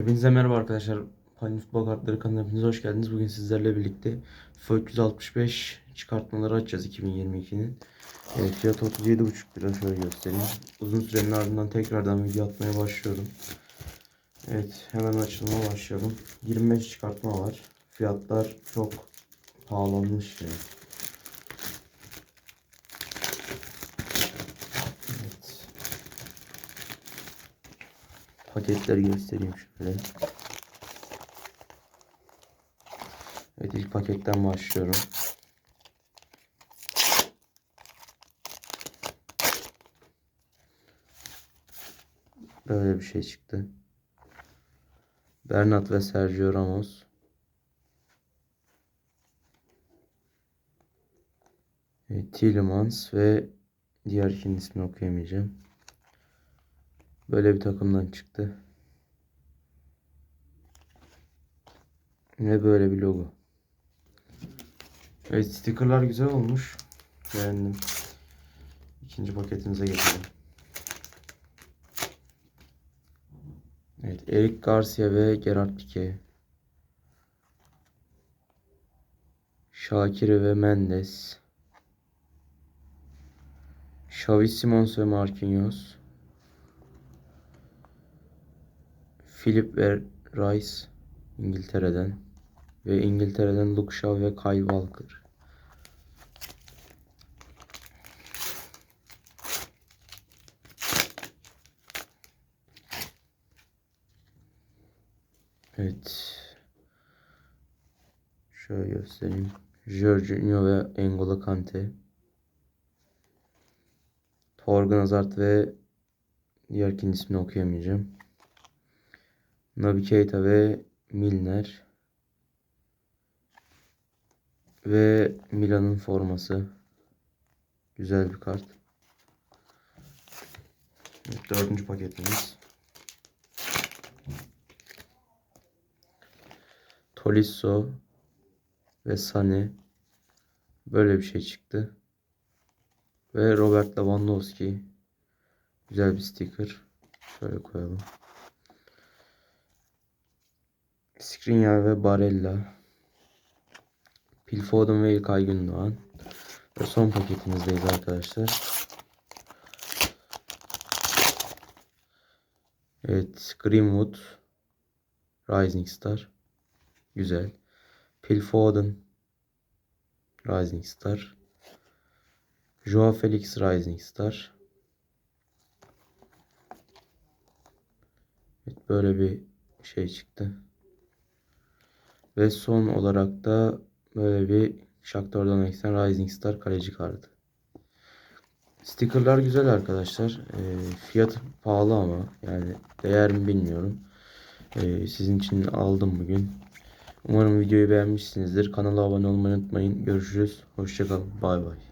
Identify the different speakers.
Speaker 1: Hepinize merhaba arkadaşlar. Palin Futbol Kartları kanalına hepiniz hoş geldiniz. Bugün sizlerle birlikte FIFA 365 çıkartmaları açacağız 2022'nin. Evet, fiyat 37,5 lira şöyle göstereyim. Uzun sürenin ardından tekrardan video atmaya başlıyorum. Evet hemen açılıma başlayalım. 25 çıkartma var. Fiyatlar çok pahalanmış yani. Evet. Paketleri göstereyim şöyle. Evet ilk paketten başlıyorum. Böyle bir şey çıktı. Bernat ve Sergio Ramos. Evet, Tielemans ve diğer ikinin ismini okuyamayacağım. Böyle bir takımdan çıktı. Ve böyle bir logo. Evet stickerlar güzel olmuş. Beğendim. İkinci paketimize geçelim. Evet Eric Garcia ve Gerard Pique. Shakiri ve Mendes. Xavi Simons ve Marquinhos. Philip ve Rice İngiltere'den ve İngiltere'den Luke Shaw ve Kyle Walker. Evet. Şöyle göstereyim. Jorginho ve N'Golo Kante. Torgan Hazard ve diğer ikinci ismini okuyamayacağım. Naby Keita ve Milner. Ve Milan'ın forması. Güzel bir kart. Evet, dördüncü paketimiz. Tolisso ve Sane. Böyle bir şey çıktı. Ve Robert Lewandowski. Güzel bir sticker. Şöyle koyalım. Skriniar ve Barella. Phil Foden ve İlkay Gündoğan. Ve son paketimizdeyiz arkadaşlar. Evet, Greenwood. Rising Star. Güzel. Phil Foden. Rising Star. Joao Felix Rising Star. Evet, böyle bir şey çıktı. Ve son olarak da böyle bir Shakhtar Donetsk'ten Rising Star kaleci kartı. Stickerlar güzel arkadaşlar. E, fiyat pahalı ama yani değer mi bilmiyorum. E, sizin için aldım bugün. Umarım videoyu beğenmişsinizdir. Kanala abone olmayı unutmayın. Görüşürüz. Hoşçakalın. Bay bay.